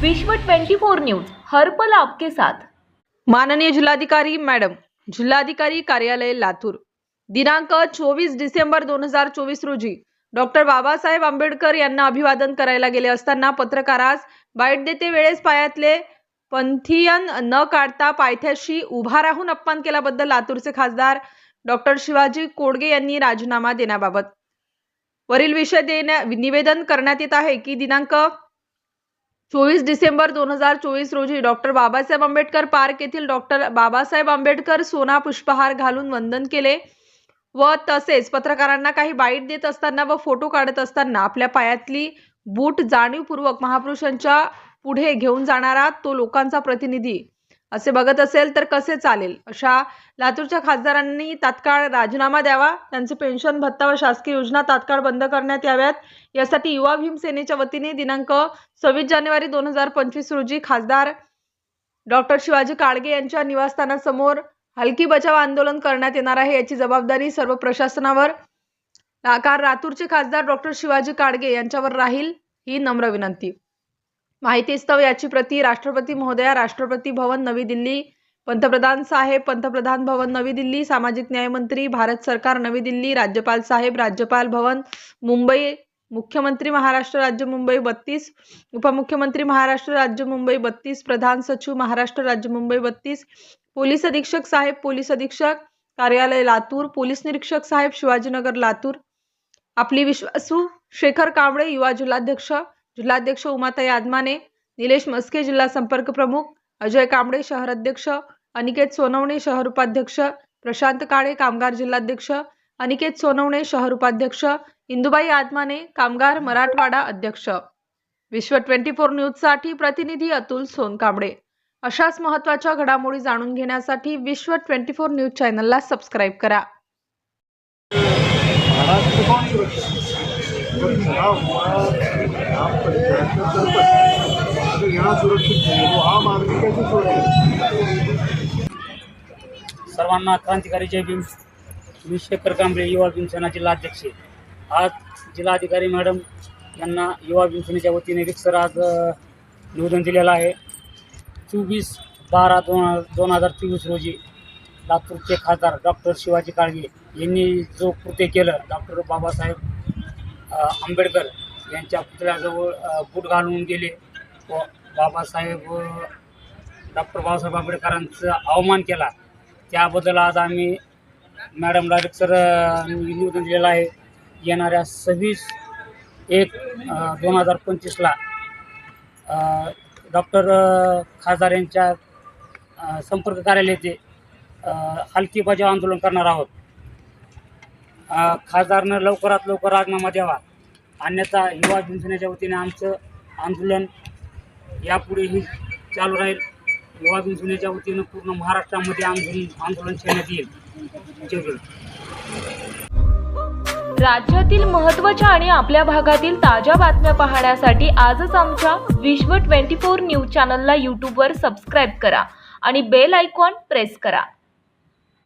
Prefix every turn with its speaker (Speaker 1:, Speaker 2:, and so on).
Speaker 1: विश्व 24 न्यूज हर पल आपके साथ.
Speaker 2: माननीय जिल्हाधिकारी मॅडम जिल्हाधिकारी कार्यालय लातूर. दिनांक चोवीस डिसेंबर दोन हजार चोवीस रोजी डॉक्टर बाबासाहेब आंबेडकर यांना अभिवादन करायला गेले असताना पत्रकारास बाईट देते वेळेस पायातले पंथियन न काढता पायथ्याशी उभा राहून अपमान केल्याबद्दल लातूरचे खासदार डॉक्टर शिवाजी कोडगे यांनी राजीनामा देण्याबाबत. वरील विषय देण्या निवेदन करण्यात येत आहे की दिनांक चोवीस डिसेंबर दोन हजार चोवीस रोजी डॉक्टर बाबासाहेब आंबेडकर पार्क येथील डॉक्टर बाबासाहेब आंबेडकर सोना पुष्पहार घालून वंदन केले व तसेच पत्रकारांना काही बाईट देत असताना व फोटो काढत असताना आपल्या पायातली बूट जाणीवपूर्वक महापुरुषांच्या पुढे घेऊन जाणारा तो लोकांचा प्रतिनिधी असे बघत असेल तर कसे चालेल? अशा लातूरच्या खासदारांनी तात्काळ राजीनामा द्यावा. त्यांचे पेन्शन भत्ता व शासकीय योजना तात्काळ बंद करण्यात याव्यात. यासाठी युवा भीम सेनेच्या वतीने दिनांक सव्वीस जानेवारी दोन हजार पंचवीस रोजी खासदार डॉक्टर शिवाजी काळगे यांच्या निवासस्थानासमोर हलकी बचाव आंदोलन करण्यात येणार आहे याची जबाबदारी सर्व प्रशासनावर. कार लातूरचे खासदार डॉक्टर शिवाजी काळगे यांच्यावर राहील ही नम्र विनंती. माहितीस्तव याची प्रती राष्ट्रपती महोदया राष्ट्रपती भवन नवी दिल्ली. पंतप्रधान साहेब पंतप्रधान भवन नवी दिल्ली. सामाजिक न्याय मंत्री भारत सरकार नवी दिल्ली. राज्यपाल साहेब राज्यपाल भवन मुंबई. मुख्यमंत्री महाराष्ट्र राज्य मुंबई बत्तीस. उपमुख्यमंत्री महाराष्ट्र राज्य मुंबई बत्तीस. प्रधान सचिव महाराष्ट्र राज्य मुंबई बत्तीस. पोलीस अधीक्षक साहेब पोलीस अधीक्षक. कार्यालय लातूर. पोलीस निरीक्षक साहेब शिवाजीनगर लातूर. आपली विश्वासू शेखर कांबळे युवा जिल्हाध्यक्ष. जिल्हाध्यक्ष उमाताई आदमाने निलेश मस्के जिल्हा संपर्क प्रमुख अजय कांबळे शहर अध्यक्ष अनिकेत सोनवणे शहर उपाध्यक्ष प्रशांत काळे कामगार जिल्हाध्यक्ष अनिकेत सोनवणे शहर उपाध्यक्ष इंदुबाई आदमाने कामगार मराठवाडा अध्यक्ष. विश्व ट्वेंटी फोर न्यूजसाठी प्रतिनिधी अतुल सोनकांबळे. अशाच महत्त्वाच्या घडामोडी जाणून घेण्यासाठी विश्व ट्वेंटी फोर न्यूज चॅनलला सबस्क्राईब करा.
Speaker 3: सर्वांना क्रांतिकारी जय भीम. मी शेखर कांबळे युवा भीमसेना जिल्हाध्यक्ष. आज जिल्हाधिकारी मॅडम यांना युवा भीमसेनेच्या वतीने रिक्सर आज निवेदन दिलेलं आहे. चोवीस बारा दोन दोन हजार चोवीस रोजी लातूरचे खासदार डॉक्टर शिवाजी काळगे यांनी जो कृत्य केलं डॉक्टर बाबासाहेब आंबेडकर यांच्या पुतळ्याजवळ बूट घालून गेले. व बाबासाहेब डॉक्टर बाबासाहेब आंबेडकरांचा अवमान केला. त्याबद्दल आज आम्ही मॅडमला रिक्सर निवेदन दिलेलं आहे. येणाऱ्या सव्वीस एक दोन हजार पंचवीसला डॉक्टर खासदार यांच्या संपर्क कार्यालय येथे हलकी बजाव आंदोलन करणार आहोत. खासदारनं लवकरात लवकर राजीनामा द्यावा. अन्यथा युवा भीमसेनेच्या वतीने आमचं आंदोलन यापुढेही चालू राहील. युवा भीमसेनेच्या वतीनं पूर्ण महाराष्ट्रामध्ये आंदोलन आंदोलन करण्यात येईल.
Speaker 1: राज्यातील महत्त्वाच्या आणि आपल्या भागातील ताज्या बातम्या पाहण्यासाठी आजच आमच्या विश्व 24 न्यूज चॅनलला यूट्यूबवर सबस्क्राईब करा आणि बेल आयकॉन प्रेस करा.